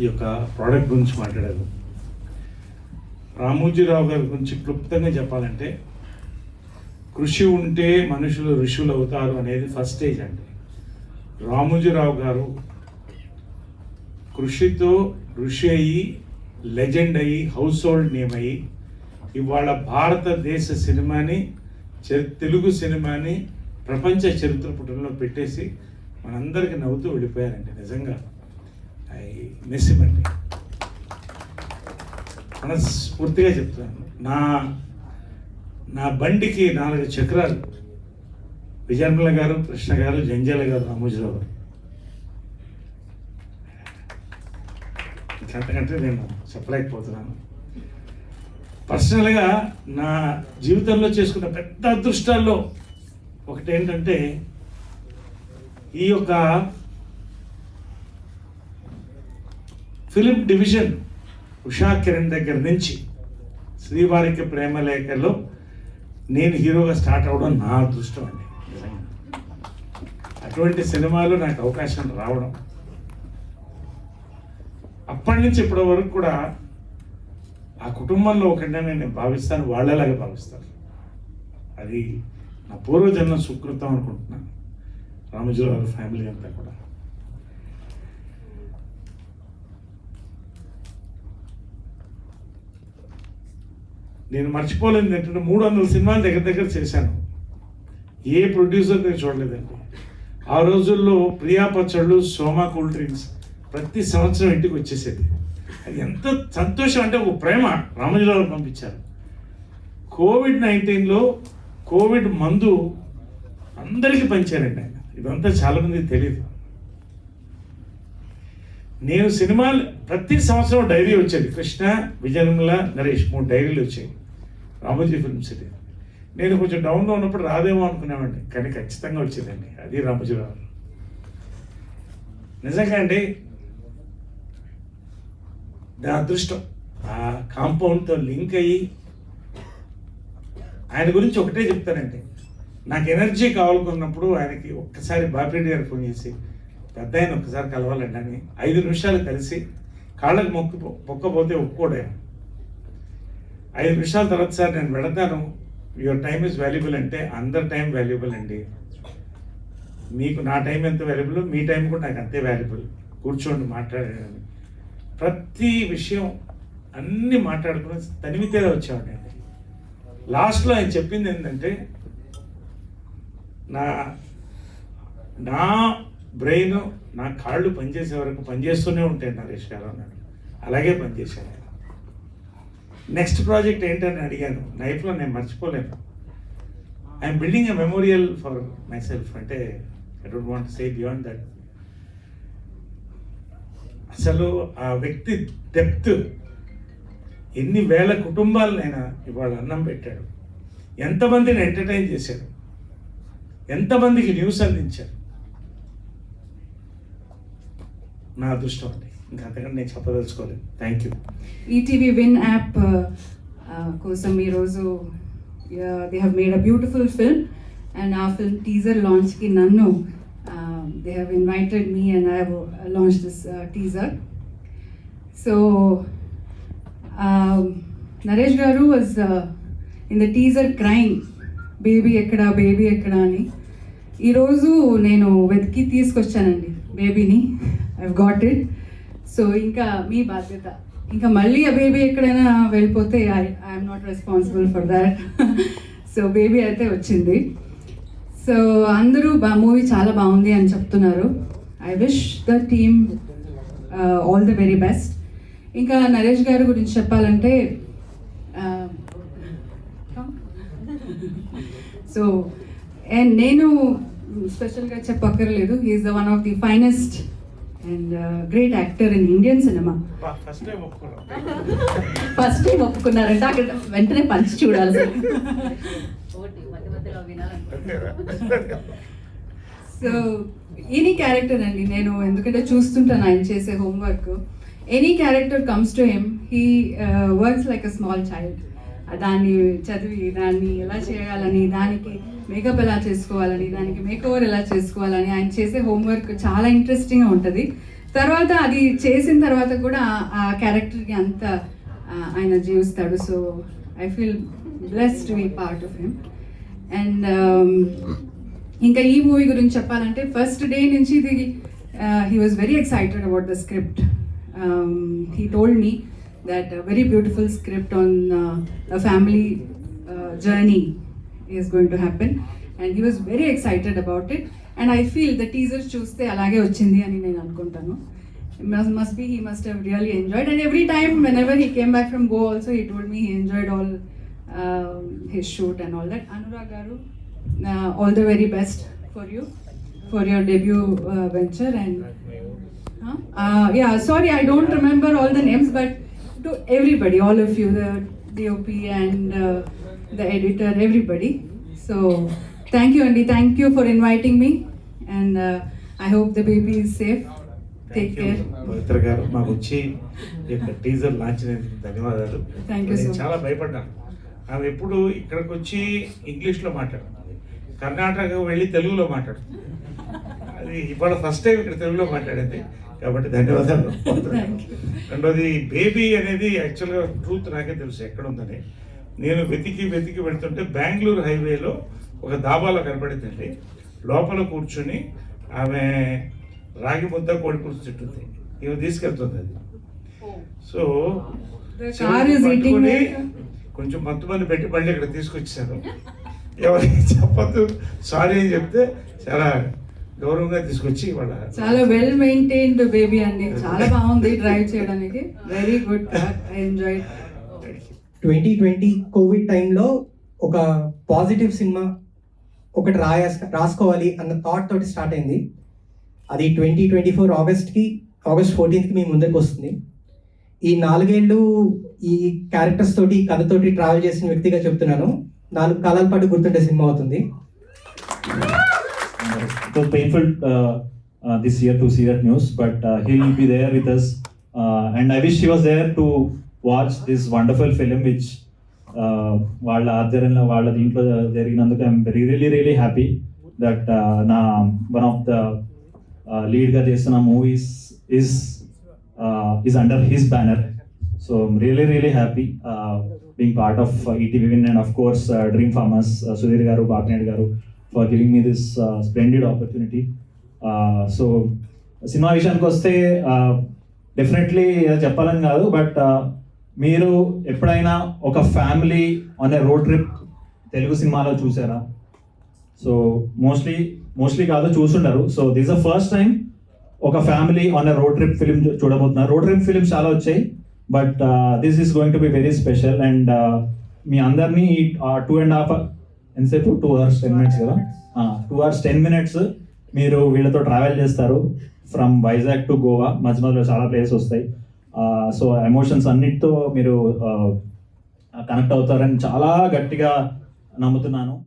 ఈ యొక్క ప్రోడక్ట్ గురించి మాట్లాడారు. రామోజీరావు గారి గురించి క్లుప్తంగా చెప్పాలంటే కృషి ఉంటే మనుషులు ఋషులు అవుతారు అనేది ఫస్ట్ స్టేజ్ అండి. రామోజీరావు గారు కృషితో ఋషి అయ్యి లెజెండ్ అయ్యి హౌస్ హోల్డ్ నేమ్ అయ్యి ఇవాళ భారతదేశ సినిమాని చరి- తెలుగు సినిమాని ప్రపంచ చరిత్ర పుటంలో పెట్టేసి మనందరికి నవ్వుతూ వెళ్ళిపోయారండి నిజంగా. ఐ మిస్ అండి మనస్ఫూర్తిగా చెప్తున్నాను నా నా బండికి నాలుగు చక్రాలు. విజయన్మల గారు కృష్ణ గారు జంజాల గారు రామోజీరావు గారు. ఇంకంతకంటే నేను చెప్పలేకపోతున్నాను. పర్సనల్గా నా జీవితంలో చేసుకున్న పెద్ద అదృష్టాల్లో ఒకటి ఏంటంటే ఈ యొక్క ఫిలిం డివిజన్ ఉషా కిరణ్ దగ్గర నుంచి శ్రీవారికి ప్రేమ లేఖలో నేను హీరోగా స్టార్ట్ అవ్వడం నా అదృష్టం అండి. అటువంటి సినిమాలు నాకు అవకాశం రావడం. అప్పటి నుంచి ఇప్పటి వరకు కూడా ఆ కుటుంబంలో ఒకటే నేను భావిస్తాను వాళ్ళలాగే భావిస్తాను. అది నా పూర్వజన్మ సుకృతం అనుకుంటున్నాను. రామజీరావు ఫ్యామిలీ అంతా కూడా. నేను మర్చిపోలేదు ఏంటంటే మూడు వందల సినిమాలు దగ్గర దగ్గర చేశాను. ఏ ప్రొడ్యూసర్ నేను చూడలేదండి. ఆ రోజుల్లో ప్రియా పచ్చళ్ళు సోమా కూల్ డ్రింక్స్ ప్రతి సంవత్సరం ఇంటికి వచ్చేసేది. అది ఎంత సంతోషం అంటే ఒక ప్రేమ రామజీరావు పంపించారు. కోవిడ్ నైన్టీన్లో కోవిడ్ మందు అందరికీ పంచారండి. ఆయన ఇదంతా చాలామందికి తెలియదు నేను సినిమాలు ప్రతి సంవత్సరం డైరీ వచ్చేది. కృష్ణ విజయనిర్మల నరేష్ మూడు డైరీలు వచ్చాయి. రామోజీ ఫిల్మ్ సిటీ నేను కొంచెం డౌన్లో ఉన్నప్పుడు రాదేమో అనుకునేవాడిని. కానీ ఖచ్చితంగా వచ్చేదండి. అది రామోజీరావు నిజంగా అండి నా అదృష్టం. ఆ కాంపౌండ్తో లింక్ అయ్యి ఆయన గురించి ఒకటే చెప్తానండి. నాకు ఎనర్జీ కావాలనుకున్నప్పుడు ఆయనకి ఒక్కసారి బాపిరెడ్డి గారు ఫోన్ చేసి పెద్ద ఆయన ఒక్కసారి కలవాలండి అని ఐదు నిమిషాలు కలిసి కాళ్ళకు మొక్కు మొక్కపోతే ఒప్పుకోడు ఆయన. ఐదు నిమిషాల తర్వాత సార్ నేను పెడతాను యువర్ టైం ఇస్ వాల్యుబుల్ అంటే అందరి టైం వాల్యుబుల్ అండి. మీకు నా టైం ఎంత వాల్యుబుల్ మీ టైం కూడా నాకు అంతే వాల్యుబుల్ కూర్చోండి మాట్లాడేదాన్ని ప్రతి విషయం అన్నీ మాట్లాడుకుని తనివితేదా అండి. లాస్ట్లో ఆయన చెప్పింది ఏంటంటే నా నా బ్రెయిన్ నా కాళ్ళు పనిచేసే వరకు పనిచేస్తూనే ఉంటాయి నరేష్ గారు అన్నాడు. అలాగే పనిచేశాను నెక్స్ట్ ప్రాజెక్ట్ ఏంటని అడిగాను. లైఫ్లో నేను మర్చిపోలేను. I'm building a memorial for myself అంటే I don't want say beyond that అసలు ఆ వ్యక్తి డెప్త్ ఎన్ని వేల కుటుంబాలనైనా ఇవాళ అన్నం పెట్టాడు. ఎంతమందిని ఎంటర్టైన్ చేశాడు. ఎంతమందికి న్యూస్ అందించారు నా అదృష్టం అండి ఇంకా అంతకంటే నేను చెప్పదలుచుకోలేదు. Thank you ETV Win app కోసం ఈరోజు they have made a beautiful film and ఆ ఫిల్మ్ టీజర్ లాంచ్కి నన్ను they have invited me and I have launch this teaser so Naresh garu was in the teaser crime baby ఎక్కడ baby ఎక్కడ అని. ఈరోజు నేను వెతికి తీసుకొచ్చానండి బేబీని ఐ గాట్ ఇట్ సో ఇంకా మీ బాధ్యత. ఇంకా మళ్ళీ ఆ బేబీ ఎక్కడైనా వెళ్ళిపోతే I I'm not responsible for that so baby అయితే వచ్చింది. సో అందరూ బా మూవీ చాలా బాగుంది అని చెప్తున్నారు. I wish the team all the very best ఇంకా నరేష్ గారి గురించి చెప్పాలంటే uh, సో అండ్ నేను స్పెషల్గా చెప్పక్కర్లేదు. He's the one of the finest and great actor in Indian cinema first time ఒప్పుకున్నారంటే. అక్కడ వెంటనే పంచి చూడాలి సార్ సో ఎనీ క్యారెక్టర్ అండి నేను ఎందుకంటే చూస్తుంటాను ఆయన చేసే homework any character comes to him he works like a small child దాన్ని చదివి దాన్ని ఎలా చేయాలని దానికి మేకప్ ఎలా చేసుకోవాలని దానికి మేకోవర్ ఎలా చేసుకోవాలని ఆయన చేసే హోంవర్క్ చాలా ఇంట్రెస్టింగ్గా ఉంటుంది. తర్వాత అది చేసిన తర్వాత కూడా ఆ క్యారెక్టర్కి అంత ఆయన జీవిస్తాడు. So I feel blessed to be part of him and ఇంకా ఈ మూవీ గురించి చెప్పాలంటే ఫస్ట్ డే నుంచి ఇది he was very excited about the script he told me that very beautiful script on family journey is going to happen and he was very excited about it and I feel the teaser చూస్తే అలాగే వచ్చింది అని నేను అనుకుంటాను must, must be he must have really enjoyed and every time whenever he came back from go also he told me he enjoyed all um, his shoot and all that anurag garu uh, all the very best for you for your debut uh, venture and huh? uh, yeah sorry i don't remember all the names but to everybody all of you the editor everybody. So thank you andy. Thank you for inviting me. And uh, i hope the baby is safe. Take care. పవిత్ర గారు. మాకు వచ్చి ఈ యొక్క teaser launch ధన్యవాదాలు. Thank you so నేను much. చాలా భయపడ్డాను. ఆమె ఎప్పుడు ఇక్కడికి వచ్చి ఇంగ్లీష్లో మాట్లాడుతుంది. కర్ణాటక వెళ్ళి తెలుగులో మాట్లాడుతుంది. అది ఇవాళ ఫస్ట్ టైం ఇక్కడ తెలుగులో మాట్లాడింది. కాబట్టి ధన్యవాదాలు Thank you. రెండోది బేబీ అనేది యాక్చువల్గా ట్రూత్ నాకే తెలుసు ఎక్కడ ఉందని. నేను వెతికి వెతికి వెళ్తుంటే బెంగళూరు హైవేలో ఒక దాబాలో కనపడిందండి. లోపల కూర్చుని ఆమె రాగి ముద్ద కోడి పులుసు తింటుంది. ఈమె తీసుకెళ్తుంది అది. సో పట్టుకొని కొంచెం మత్తు మంది పెట్టి మళ్ళీ ఇక్కడ తీసుకొచ్చారు ఎవరికి చెప్పద్దు. సారీ అని చెప్తే చాలా గౌరవంగా తీసుకొచ్చి వాళ్ళ చాలా వెల్ మెయింటైన్డ్ బేబీ అండి. చాలా బాగుంది డ్రైవ్ చేయడానికి. Very good I enjoy twenty twenty covid టైంలో ఒక పాజిటివ్ సినిమా ఒకటి రాయ రాసుకోవాలి అన్న థాట్ తోటి స్టార్ట్ అయింది. అది ట్వంటీ ట్వంటీ ఫోర్ ఆగస్ట్కి ఆగస్ట్ ఫోర్టీన్త్కి మీ ముందరికి వస్తుంది. ఈ నాలుగేళ్ళు ఈ క్యారెక్టర్స్ తోటి కథతోటి ట్రావెల్ చేసిన వ్యక్తిగా చెప్తున్నాను. నాలుగు కాలాల పాటు గుర్తుండే సినిమా అవుతుంది. It was painful uh, uh, this year to see that news, but uh, he'll be there with us. Uh, and I wish he was there to watch this wonderful film which వాళ్ళ ఆధ్వర్యంలో వాళ్ళ దీంట్లో జరిగినందుకు I'm really really happy that నా one of the లీడ్గా చేస్తున్న movies is is under his banner so really really happy being part of ETV Win and of course Dream Farmers Sudheer garu Bapineedu garu for giving me this splendid opportunity so cinema విషయానికి వస్తే definitely చెప్పాలని కాదు but మీరు ఎప్పుడైనా ఒక family అనే road trip Telugu సినిమాలో చూసారా? సో మోస్ట్లీ మోస్ట్లీ కాదు చూసుండరు so this the first time ఒక family on a road trip film చూడబోతున్నారు. రోడ్ ట్రిప్ ఫిలిమ్స్ చాలా వచ్చాయి but this is going to be very special and మీ అందరినీ టూ అండ్ హాఫ్ ఎంతసేపు two hours ten minutes కదా? Two hours ten minutes మీరు వీళ్ళతో travel చేస్తారు ఫ్రమ్ వైజాగ్ టు గోవా మధ్య మధ్యలో చాలా ప్లేస్ వస్తాయి. సో ఎమోషన్స్ అన్నిటితో మీరు కనెక్ట్ అవుతారని చాలా గట్టిగా నమ్ముతున్నాను.